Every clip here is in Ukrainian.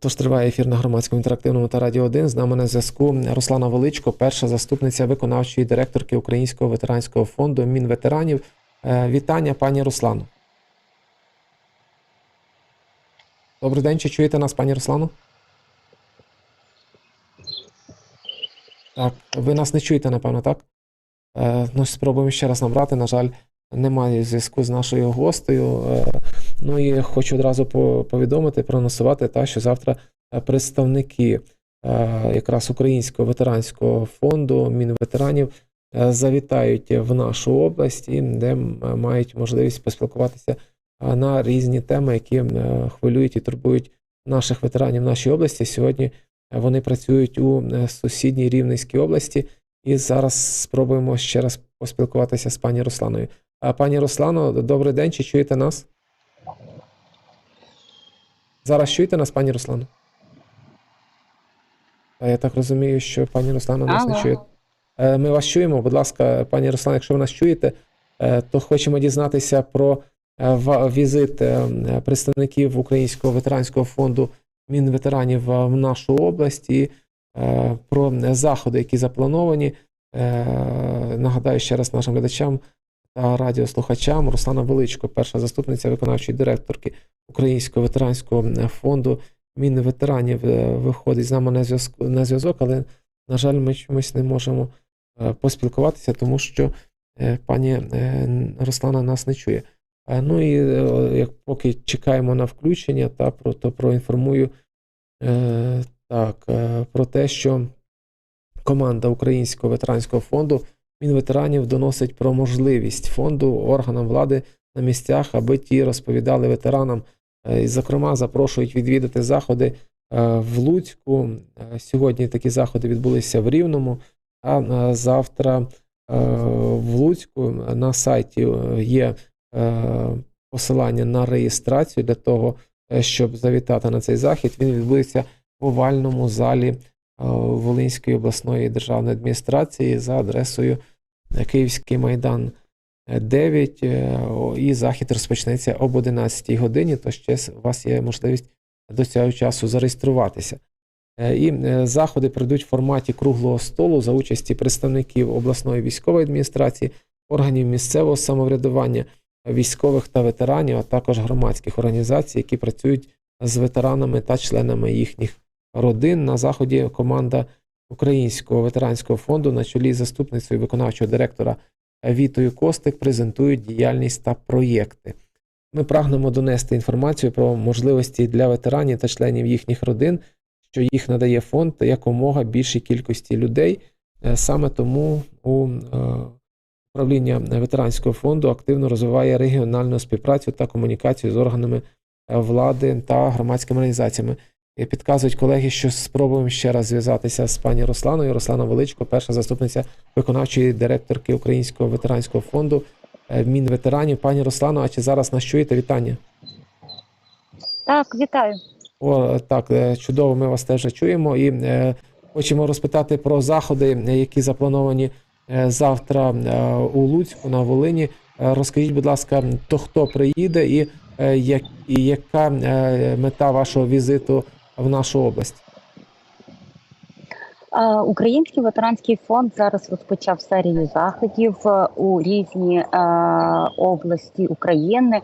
Тож триває ефір на громадському інтерактивному та радіо 1. З нами на зв'язку Руслана Величко, перша заступниця виконавчої директорки Українського ветеранського фонду Мінветеранів. Е, Вітання, пані Руслану. Добрий день, чи чуєте нас, пані Руслану? Так, ви нас не чуєте, напевно, так? Е, ну, спробуємо ще раз набрати. На жаль, немає зв'язку з нашою гостею. Е, ну і хочу одразу повідомити, проанонсувати, та, що завтра е, представники е, якраз Українського ветеранського фонду Мінветеранів завітають в нашу область, де мають можливість поспілкуватися на різні теми, які хвилюють і турбують наших ветеранів в нашій області. Сьогодні вони працюють у сусідній Рівненській області. І зараз спробуємо ще раз поспілкуватися з пані Русланою. А, Пані Руслано, добрий день, чи чуєте нас? Зараз чуєте нас, пані Руслано? А я так розумію, що пані Руслана нас не чує. Е, Ми вас чуємо. Будь ласка, пані Руслана, якщо ви нас чуєте, е, то хочемо дізнатися про е, візит представників Українського ветеранського фонду Мінветеранів в нашу область і про заходи, які заплановані. Е, Нагадаю ще раз нашим глядачам та радіослухачам Руслана Величко, перша заступниця виконавчої директорки Українського ветеранського е, фонду Мінветеранів, е, виходить з нами на зв'язку на зв'язок, але, на жаль, ми чомусь не можемо е, поспілкуватися, тому що е, пані е, Руслана нас не чує. Е, Ну і е, як поки чекаємо на включення, та про то проінформую е, так, е, про те, що команда Українського ветеранського фонду Мінветеранів доносить про можливість фонду органам влади на місцях, аби ті розповідали ветеранам. Е, зокрема, запрошують відвідати заходи е, в Луцьку. Сьогодні такі заходи відбулися в Рівному, а завтра в Луцьку на сайті є посилання на реєстрацію для того, щоб завітати на цей захід. Він відбудеться в овальному залі е, Волинської обласної державної адміністрації за адресою Київський майдан 9, е, і захід розпочнеться об 11 годині, то ще у вас є можливість до цього часу зареєструватися. Е, І заходи пройдуть в форматі круглого столу за участі представників обласної військової адміністрації, органів місцевого самоврядування, військових та ветеранів, а також громадських організацій, які працюють з ветеранами та членами їхніх родин. На заході команда Українського ветеранського фонду на чолі з заступницею виконавчого директора Вітою Костик презентують діяльність та проєкти. Ми прагнемо донести інформацію про можливості для ветеранів та членів їхніх родин, що їх надає фонд якомога більшій кількості людей. Е, Саме тому у е, управління ветеранського фонду активно розвиває регіональну співпрацю та комунікацію з органами е, влади та громадськими організаціями. Підказують колеги, що спробуємо ще раз зв'язатися з пані Русланою. Руслана Величко, перша заступниця виконавчої директорки Українського ветеранського фонду е, Мінветеранів. Пані Руслано, а чи зараз нас чуєте? Вітання? Так, вітаю. О, так, е, чудово, ми вас теж чуємо і е, хочемо розпитати про заходи, які заплановані е, завтра у Луцьку на Волині. Розкажіть, будь ласка, то хто приїде і, е, як, і яка е, мета вашого візиту в нашу область? Е, Український ветеранський фонд зараз розпочав серію заходів е, у різні е, області України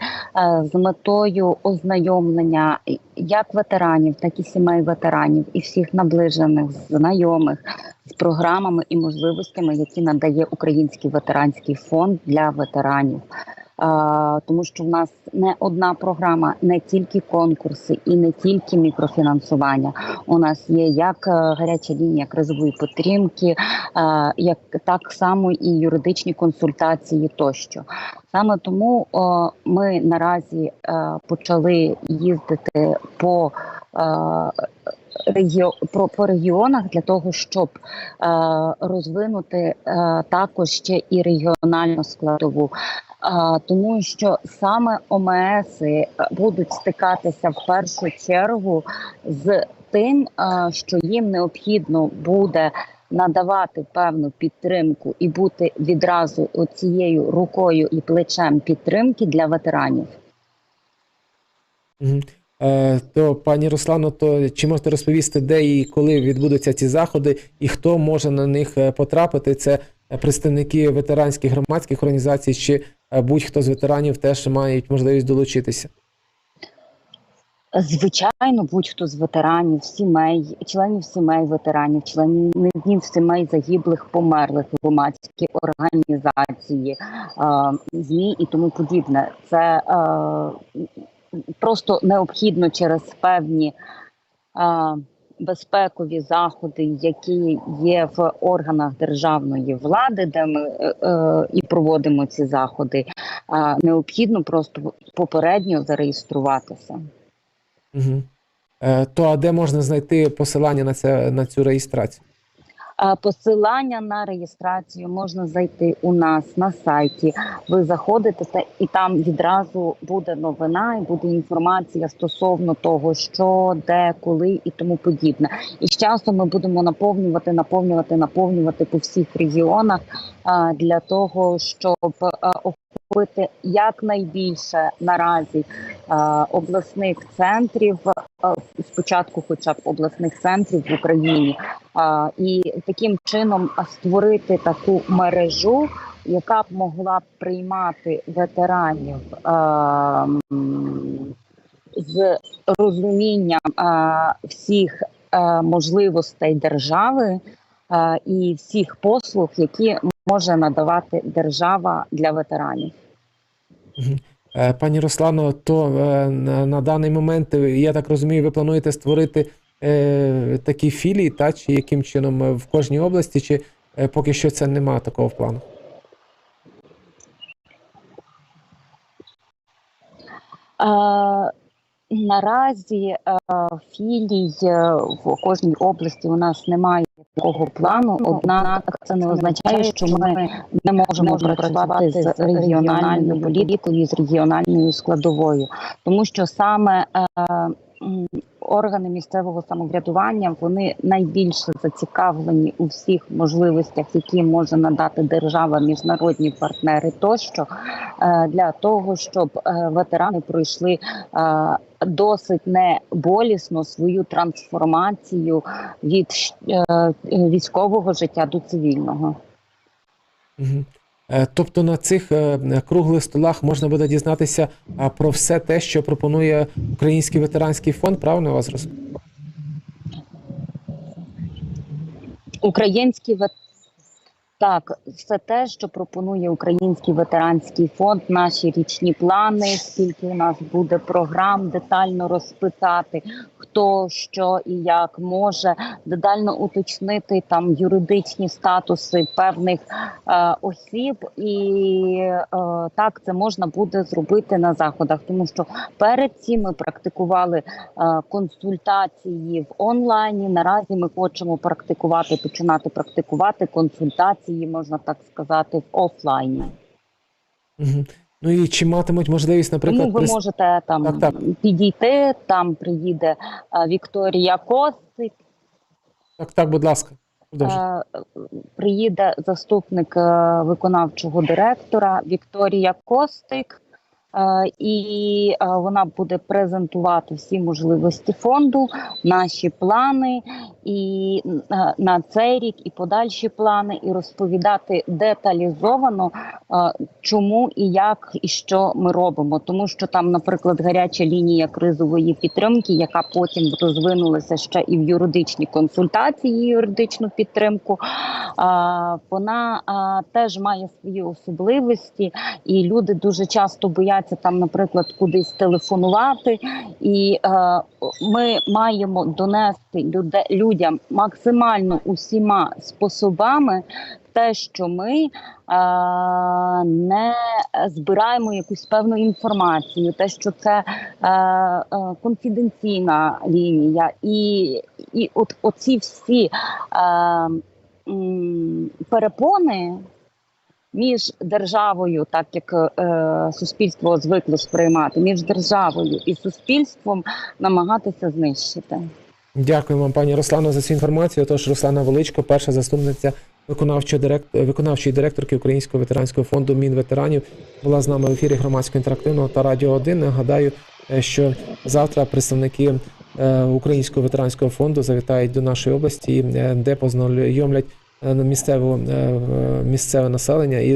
з метою ознайомлення як ветеранів, так і сімей ветеранів і всіх наближених знайомих з програмами і можливостями, які надає Український ветеранський фонд для ветеранів. Е, тому що в нас не одна програма, не тільки конкурси і не тільки мікрофінансування. У нас є як е, гаряча лінія кризової підтримки, е, як так само і юридичні консультації тощо. Саме тому ми наразі почали їздити по. е, по регіонах для того, щоб розвинути також ще і регіональну складову, тому що саме ОМСи будуть стикатися в першу чергу з тим, е, що їм необхідно буде надавати певну підтримку і бути відразу цією рукою і плечем підтримки для ветеранів. Е, То, пані Руслано, то чи можете розповісти, де і коли відбудуться ці заходи, і хто може на них е, потрапити? Це е, представники ветеранських громадських організацій, чи е, будь-хто з ветеранів теж мають можливість долучитися? Звичайно, будь-хто з ветеранів, сімей, членів сімей ветеранів, членів сімей загиблих, померлих, громадські організації, е, ЗМІ і тому подібне. Це е, просто необхідно через певні е, безпекові заходи, які є в органах державної влади, де ми е, е, і проводимо ці заходи. Е, необхідно просто попередньо зареєструватися. Угу. Е, То а де можна знайти посилання на це на цю реєстрацію? А Посилання на реєстрацію можна зайти у нас на сайті. Ви заходите і там відразу буде новина, і буде інформація стосовно того, що, де, коли і тому подібне. І з часом ми будемо наповнювати, наповнювати, наповнювати по всіх регіонах для того, щоб а, охопити якнайбільше наразі а, обласних центрів. а, Спочатку, хоча б обласних центрів в Україні, а, і таким чином створити таку мережу, яка б могла б приймати ветеранів з розумінням а, всіх а, можливостей держави а, і всіх послуг, які може надавати держава для ветеранів. Е, Пані Руслано, то е, на, даний момент, е, я так розумію, ви плануєте створити такі філії, та чи яким чином в кожній області, чи поки що це немає такого плану? Е, Наразі е, філій в кожній області у нас немає такого плану. Однак це не означає, що ми не можемо працювати з регіональною політикою, з регіональною складовою, тому що саме е, органи місцевого самоврядування вони найбільше зацікавлені у всіх можливостях, які може надати держава, міжнародні партнери тощо е, для того, щоб е, ветерани пройшли е, досить не болісно свою трансформацію від військового життя до цивільного. Мгм. Е, Тобто на цих е, круглих столах можна буде дізнатися про все те, що пропонує Український ветеранський фонд, правильно я вас розумію? Український. Так, все те, що пропонує Український ветеранський фонд, наші річні плани, скільки у нас буде програм, детально розписати, хто що і як може, детально уточнити там юридичні статуси певних е, осіб, і е, так це можна буде зробити на заходах, тому що перед цим ми практикували е, консультації в онлайні. Наразі ми хочемо практикувати, починати практикувати консультації, можна так сказати, в офлайні. Мгм. Ну і чи матимуть можливість, наприклад, Тому ви прис- можете там Так, так. підійти. Там приїде е, Вікторія Косик, Так, так, будь ласка, продовжуйте. е, приїде заступник е, виконавчого директора Вікторія Костик. І вона буде презентувати всі можливості фонду, наші плани і е, на цей рік, і подальші плани, і розповідати деталізовано, е, чому і як і що ми робимо. Тому що там, наприклад, гаряча лінія кризової підтримки, яка потім розвинулася ще і в юридичні консультації, юридичну підтримку. а, Вона теж має свої особливості, і люди дуже часто бояться там, наприклад, кудись телефонувати. І е, ми маємо донести люде, людям максимально усіма способами те, що ми е, не збираємо якусь певну інформацію, те, що це е, е, конфіденційна лінія, і, і от оці всі е, перепони. Між державою, так як е, суспільство звикло сприймати, між державою і суспільством намагатися знищити. Дякую вам, пані Руслано, за цю інформацію. Тож Руслана Величко, перша заступниця виконавчої, директ... виконавчої директорки Українського ветеранського фонду Мінветеранів, була з нами в ефірі громадського інтерактивного та Радіо 1. Нагадаю, е, що завтра представники е, Українського ветеранського фонду завітають до нашої області, е, де познайомлять е, місцеву, е, місцеве населення